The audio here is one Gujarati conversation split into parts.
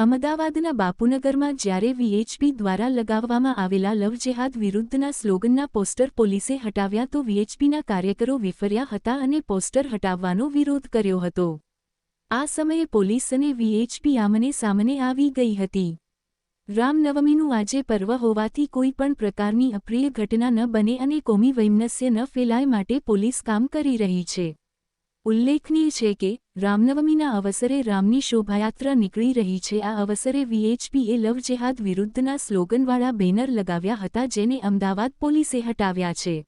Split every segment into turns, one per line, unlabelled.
અમદાવાદના બાપુનગરમાં જ્યારે વીએચપી દ્વારા લગાવવામાં આવેલા લવ જેહાદ વિરુદ્ધના સ્લોગનના પોસ્ટર પોલીસે હટાવ્યા તો વીએચપીના કાર્યકરો વિફર્યા હતા અને પોસ્ટર હટાવવાનો વિરોધ કર્યો હતો. આ સમયે પોલીસ અને વીએચપી આમને સામને આવી ગઈ હતી. રામનવમીનું આજે પર્વ હોવાથી કોઈ પણ પ્રકારની અપ્રિય ઘટના ન બને અને કોમી વૈમનસ્ય ન ફેલાય માટે પોલીસ કામ કરી રહી છે. ઉલ્લેખનીય છે કે, રામનવમીના અવસરે રામની શોભાયાત્રા નીકળી રહી છે. આ અવસરે વીએચપીએ લવ જેહાદ વિરુદ્ધના સ્લોગનવાળા બેનર લગાવ્યા હતા જેને અમદાવાદ પોલીસે હટાવ્યા છે.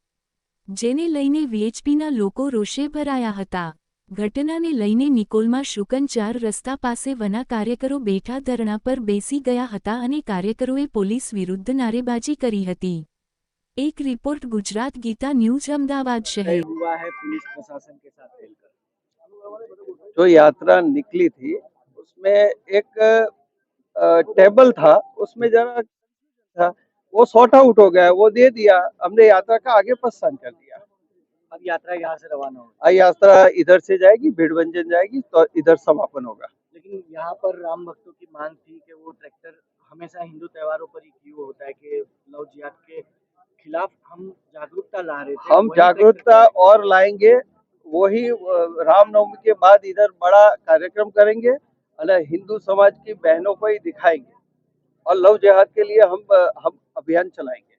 જેને લઈને વીએચપીના લોકો રોષે ભરાયા હતા. ઘટનાને લઈને નિકોલમાં શુકન ચાર રસ્તા પાસે વના કાર્યકરો બેઠા ધરણા પર બેસી ગયા હતા અને કાર્યકરોએ પોલીસ વિરુદ્ધ નારેબાજી કરી હતી. એક રિપોર્ટ ગુજરાત ગીતા ન્યૂઝ અમદાવાદ શહેર.
जो यात्रा निकली थी उसमें एक टेबल था उसमें जरा था वो सॉर्ट आउट हो गया वो दे दिया हमने यात्रा का आगे प्रस्थान कर दिया।
अब यात्रा यहाँ से रवाना होगी।
यात्रा इधर से जाएगी भिड़वंजन जाएगी तो इधर समापन होगा।
लेकिन यहाँ पर राम भक्तों की मांग थी कि वो ट्रैक्टर हमेशा हिंदू त्योहारों पर ही क्यों होता है कि लव जिहाद के खिलाफ हम जागरूकता ला रहे थे।
हम जागरूकता और लाएँगे वही अ, रामनवमी के बाद इधर बड़ा कार्यक्रम करेंगे और हिंदू समाज की बहनों को ही दिखाएंगे और लव जिहाद के लिए हम अ, हम अभियान चलाएंगे